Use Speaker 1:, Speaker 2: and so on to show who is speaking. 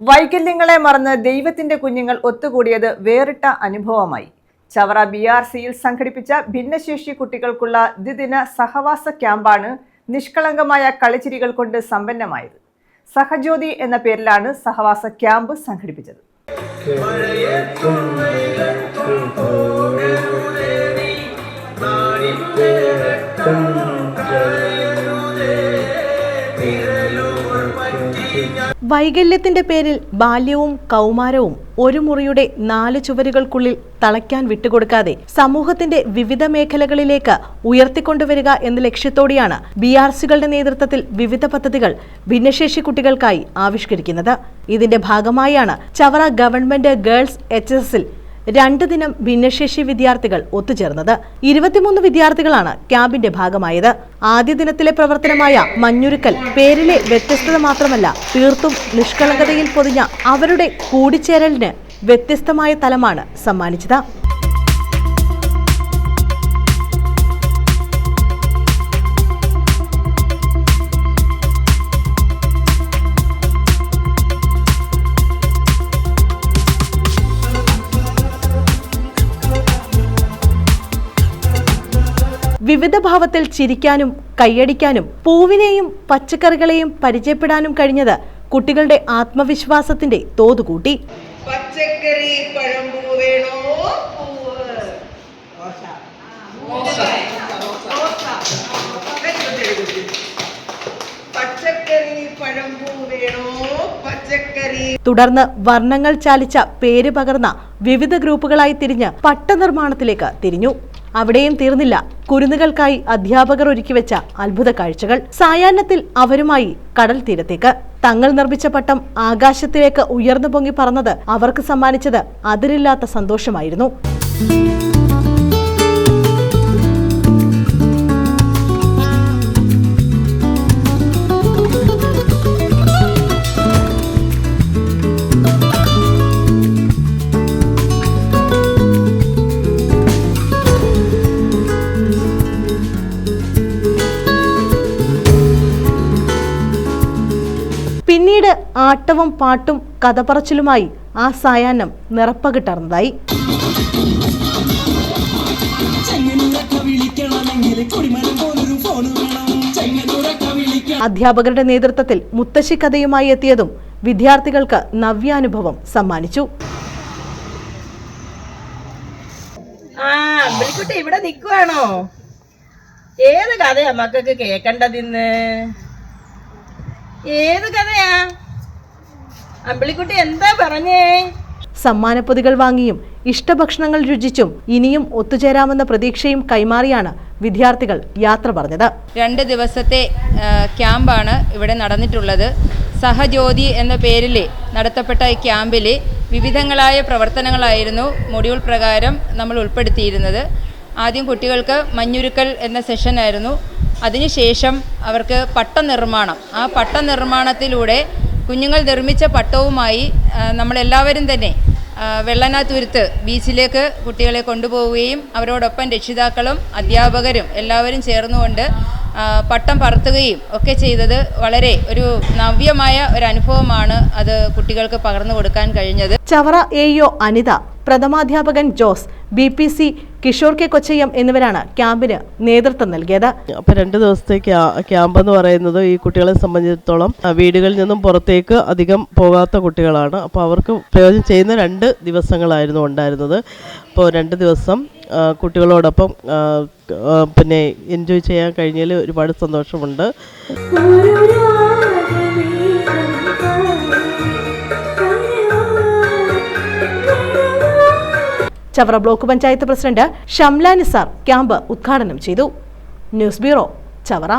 Speaker 1: വൈകല്യങ്ങളെ മറന്ന് ദൈവത്തിന്റെ കുഞ്ഞുങ്ങൾ ഒത്തുകൂടിയത് വേറിട്ട അനുഭവമായി. ചവറ ബി ആർ സിയിൽ സംഘടിപ്പിച്ച ഭിന്നശേഷി കുട്ടികൾക്കുള്ള ദ്വിദിന സഹവാസ ക്യാമ്പാണ് നിഷ്കളങ്കമായ കളിച്ചിരികൾ കൊണ്ട് സമ്പന്നമായത്. സഹജ്യോതി എന്ന പേരിലാണ് സഹവാസ ക്യാമ്പ് സംഘടിപ്പിച്ചത്.
Speaker 2: വൈകല്യത്തിന്റെ പേരിൽ ബാല്യവും കൗമാരവും ഒരു മുറിയുടെ നാല് ചുവരുകൾക്കുള്ളിൽ തളയ്ക്കാൻ വിട്ടുകൊടുക്കാതെ സമൂഹത്തിന്റെ വിവിധ മേഖലകളിലേക്ക് ഉയർത്തിക്കൊണ്ടുവരിക എന്ന ലക്ഷ്യത്തോടെയാണ് ബി ആർ സികളുടെ നേതൃത്വത്തിൽ വിവിധ പദ്ധതികൾ ഭിന്നശേഷി കുട്ടികൾക്കായി ആവിഷ്കരിക്കുന്നത്. ഇതിന്റെ ഭാഗമായാണ് ചവറ ഗവൺമെന്റ് ഗേൾസ് എച്ച് എസിൽ രണ്ട് ദിനം ഭിന്നശേഷി വിദ്യാർത്ഥികൾ ഒത്തുചേർന്നത്. ഇരുപത്തിമൂന്ന് വിദ്യാർത്ഥികളാണ് ക്യാമ്പിന്റെ ഭാഗമായത്. ആദ്യ ദിനത്തിലെ പ്രവർത്തനമായ മഞ്ഞുരുക്കൽ പേരിലെ വ്യത്യസ്തത മാത്രമല്ല തീർത്തും നിഷ്കളങ്കതയിൽ പൊതിഞ്ഞ അവരുടെ കൂടിച്ചേരലിന് വ്യത്യസ്തമായ തലമാണ് സമ്മാനിച്ചത്. വിവിധ ഭാവത്തിൽ ചിരിക്കാനും കൈയടിക്കാനും പൂവിനെയും പച്ചക്കറികളെയും പരിചയപ്പെടാനും കഴിഞ്ഞത് കുട്ടികളുടെ ആത്മവിശ്വാസത്തിന്റെ
Speaker 3: തോത് കൂട്ടി പച്ചക്കറി.
Speaker 2: തുടർന്ന് വർണങ്ങൾ ചാലിച്ച പേര് പകർന്ന വിവിധ ഗ്രൂപ്പുകളായി തിരിഞ്ഞ് പട്ടനിർമ്മാണത്തിലേക്ക് തിരിഞ്ഞു. അവിടെയും തീർന്നില്ല. കുരുന്നുകൾക്കായി അധ്യാപകർ ഒരുക്കിവെച്ച അത്ഭുത കാഴ്ചകൾ. സായാഹ്നത്തിൽ അവരുമായി കടൽ തീരത്തേക്ക്. തങ്ങൾ നിർമ്മിച്ച പട്ടം ആകാശത്തിലേക്ക് ഉയർന്നു പൊങ്ങി പറന്നത് അവർക്ക് സമ്മാനിച്ചത് അതിരില്ലാത്ത സന്തോഷമായിരുന്നു. ആട്ടവും പാട്ടും കഥപറച്ചിലുമായി ആ സായാഹ്നം നിറപ്പകിട്ടർന്നതായി. അധ്യാപകരുടെ നേതൃത്വത്തിൽ മുത്തശ്ശി കഥയുമായി എത്തിയതും വിദ്യാർത്ഥികൾക്ക് നവ്യാനുഭവം സമ്മാനിച്ചു.
Speaker 3: ഇവിടെ നിക്കുവാണോ? ഏത് കഥയാ മക്കൾക്ക് കേക്കണ്ടതിന്ന്? ഏത് കഥയാ? അമ്പിളിക്കുട്ടി എന്താ പറഞ്ഞേ?
Speaker 2: സമ്മാനപ്പൊതികൾ വാങ്ങിയും ഇഷ്ടഭക്ഷണങ്ങൾ രുചിച്ചും ഇനിയും ഒത്തുചേരാമെന്ന പ്രതീക്ഷയും കൈമാറിയാണ് വിദ്യാർത്ഥികൾ യാത്ര പറഞ്ഞത്.
Speaker 4: രണ്ട് ദിവസത്തെ ക്യാമ്പാണ് ഇവിടെ നടന്നിട്ടുള്ളത്. സഹജ്യോതി എന്ന പേരിൽ നടത്തപ്പെട്ട ഈ ക്യാമ്പിൽ വിവിധങ്ങളായ പ്രവർത്തനങ്ങളായിരുന്നു മൊഡ്യൂൾ പ്രകാരം നമ്മൾ ഉൾപ്പെടുത്തിയിരുന്നത്. ആദ്യം കുട്ടികൾക്ക് മഞ്ഞുരുക്കൽ എന്ന സെഷനായിരുന്നു. അതിനുശേഷം അവർക്ക് പട്ട നിർമ്മാണം. ആ പട്ട നിർമ്മാണത്തിലൂടെ കുഞ്ഞുങ്ങൾ നിർമ്മിച്ച പട്ടവുമായി നമ്മളെല്ലാവരും തന്നെ ആ, വെള്ളനാത്തുരുത്ത് ബീച്ചിലേക്ക് കുട്ടികളെ കൊണ്ടുപോവുകയും അവരോടൊപ്പം രക്ഷിതാക്കളും അധ്യാപകരും എല്ലാവരും ചേർന്നുകൊണ്ട് പട്ടം പറത്തുകയും ഒക്കെ ചെയ്തത് വളരെ ഒരു നവ്യമായ ഒരു അനുഭവമാണ് അത് കുട്ടികൾക്ക് പകർന്നു കൊടുക്കാൻ കഴിഞ്ഞത്.
Speaker 2: Chavara A Anitha പ്രഥമാധ്യാപകൻ Jose B P C Kishore K Kochayyam എന്നിവരാണ് ക്യാമ്പിന് നേതൃത്വം നൽകിയത്.
Speaker 5: അപ്പൊ രണ്ട് ദിവസത്തെ ക്യാ- ക്യാമ്പ് എന്ന് പറയുന്നത് ഈ കുട്ടികളെ സംബന്ധിച്ചിടത്തോളം വീടുകളിൽ നിന്നും പുറത്തേക്ക് അധികം പോകാത്ത കുട്ടികളാണ്. അപ്പോൾ അവർക്ക് പ്രയോജനം ചെയ്യുന്ന രണ്ട് ദിവസങ്ങളായിരുന്നു ഉണ്ടായിരുന്നത്. അപ്പോൾ രണ്ട് ദിവസം കുട്ടികളോടൊപ്പം പിന്നെ എൻജോയ് ചെയ്യാൻ കഴിഞ്ഞതിൽ ഒരുപാട് സന്തോഷമുണ്ട്.
Speaker 2: Chavara block panchayat president Shamla Nisar camp ഉദ്ഘാടനം ചെയ്തു. News bureau Chavara.